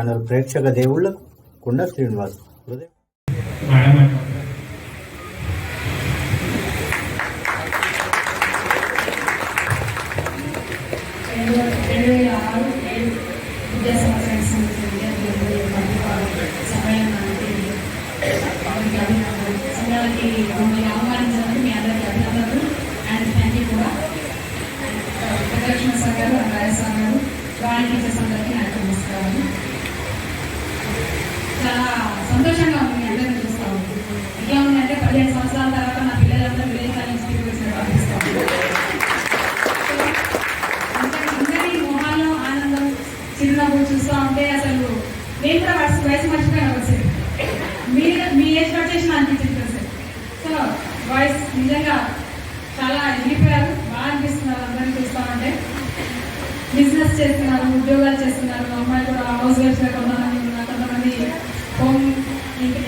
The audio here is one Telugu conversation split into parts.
ఛానల్ ప్రేక్షక దేవుళ్ళకు కొండ శ్రీనివాస్ ప్రదక్షిణ సాగారు అన్నయ్య సాగారు వాణిజ్య సందర్భి నాకు నమస్కారం చాలా సంతోషంగా ఉంది అందరినీ చూస్తూ. ఉంది ఇట్లా ఉందంటే పదిహేను సంవత్సరాల తర్వాత నా పిల్లలందరూ విలేజ్ కాలేజ్ పీపుల్స్ పంపిస్తాం అందరి మొహాల్లో ఆనందం చిరునవ్వు చూస్తూ ఉంటే అసలు నేను కూడా వయసు వయసు మర్చిపోయినా వచ్చేది మీ మీ ఏజ్ వచ్చేసిన అనిపించింది సార్ సో వాయిస్ నిజంగా చాలా వెళ్ళిపోయారు బాగా అనిపిస్తున్నారు అందరినీ చూస్తామంటే బిజినెస్ చేస్తున్నారు ఉద్యోగాలు చేస్తున్నారు. మా అమ్మాయి కూడా హౌస్ వైఫ్గా కొన్నాను. హోమ్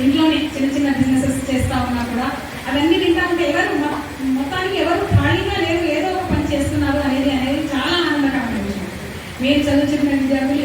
ఇంట్లోనే చిన్న చిన్న బిజినెసెస్ చేస్తా ఉన్నా కూడా అవన్నీ వింటామంటే ఎవరు మొత్తానికి ఎవరు ఖాళీగా లేరు ఏదో ఒక పని చేస్తున్నారు అనేది అనేది చాలా ఆనందకరమైన విషయం. మీరు చదువుతున్న విద్యార్థులు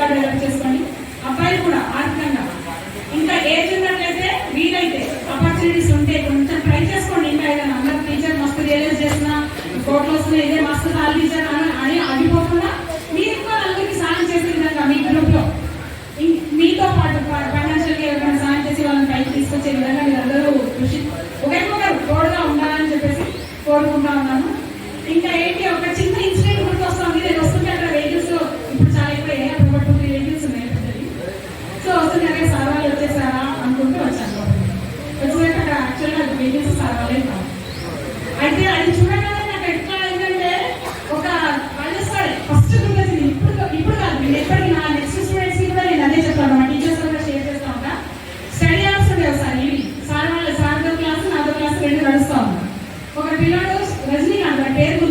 కార్డు వెనక్కి చేసుకోండి. అబ్బాయిలు కూడా ఆర్థికంగా ఇంకా ఏజ్ Pedro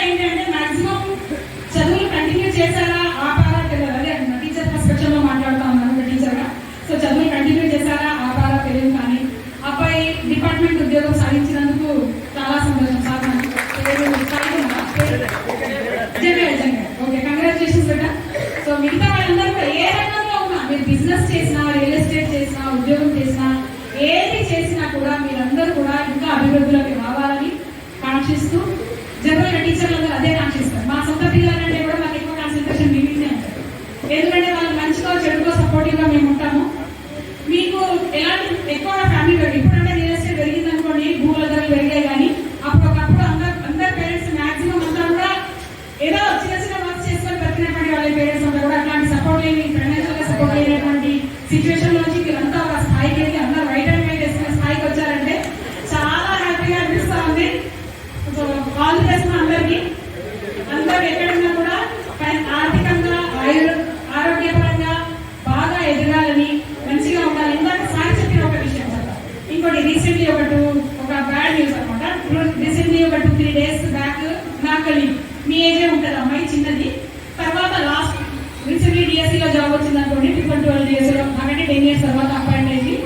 ఏంటంటే మాక్సిమం చదువులు కంటిన్యూ చేశారా ఆపారా తెలియదు అదే టీచర్ పర్స్పెక్షన్లో మాట్లాడుతా ఉన్నాను ఒక టీచర్ సో చదువులు కంటిన్యూ చేశారా ఆపారా తెలియదు కానీ అబ్బాయి డిపార్ట్మెంట్ ఉద్యోగం సాధించినందుకు చాలా సంతోషం. సార్ ఓకే కంగ్రాచులేషన్స్ బేటా. సో మిగతా వాళ్ళందరూ కూడా ఏ రంగంలో ఉన్నా మీరు బిజినెస్ చేసినా రియల్ ఎస్టేట్ చేసినా ఉద్యోగం చేసినా ఏది చేసినా కూడా మీరందరూ కూడా ఇంకా అభివృద్ధిలోకి రావాలని కాంక్షిస్తూ జనరల్గా టీచర్లందరూ అదే కాంక్షిస్తారు మా సొంత పిల్లలంటే కూడా మాకు ఎక్కువ కాన్సన్ట్రేషన్ మీ మీదనే ఉంటుంది. ఎందుకంటే వాళ్ళు మంచిగా చెడుకో సపోర్టివ్గా మేము ఉంటాము. మీకు ఎలాంటి ఎక్కువ ఫ్యామిలీ పెరిగి ఇప్పుడంటే రియల్ ఎస్టేట్ పెరిగింది అనుకోండి భూముల ధరలు పెరిగాయి కానీ అప్పుడు ఒకప్పుడు అందరు అందరు పేరెంట్స్ మాక్సిమం అంతా కూడా ఏదో చిన్న చిన్న వర్క్ చేసుకొని బతికినటువంటి వాళ్ళ పేరెంట్స్ అందరూ కూడా. అట్లాంటి సపోర్ట్ లేని ఫైనాన్షియల్గా సపోర్ట్ లేనటువంటి సిచ్యువేషన్ మీ ఏజే ఉంటుంది అమ్మాయి చిన్నది. తర్వాత లాస్ట్ రీసెంట్లీ డిఎస్సీలో జాబ్ వచ్చింది అనుకోండి ట్రిపుల్ ట్వెల్వ్ డిఎస్సీలో అంటే టెన్ ఇయర్స్ తర్వాత అపాయింట్ అయింది.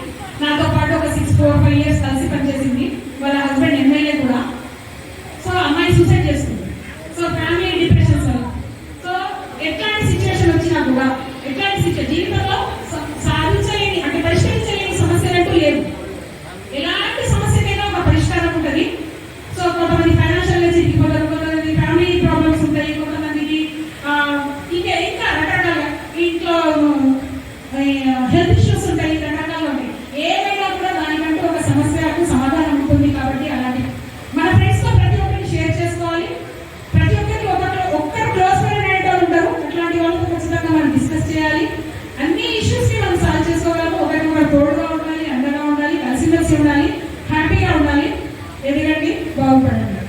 నాతో పాటు ఒక సిక్స్ ఫోర్ ఫైవ్ ఇయర్స్ కలిసి పనిచేసింది. వాళ్ళ హస్బెండ్ ఎమ్మెల్యే కూడా. సో అమ్మాయి సూసైడ్ చేస్తుంది. సో ఫ్యామిలీ డిప్రెషన్స్ వల్ల సో ఎట్లాంటి సిచ్యువేషన్ వచ్చినా కూడా ఎట్లాంటి సిచ్యువేషన్ 嗯。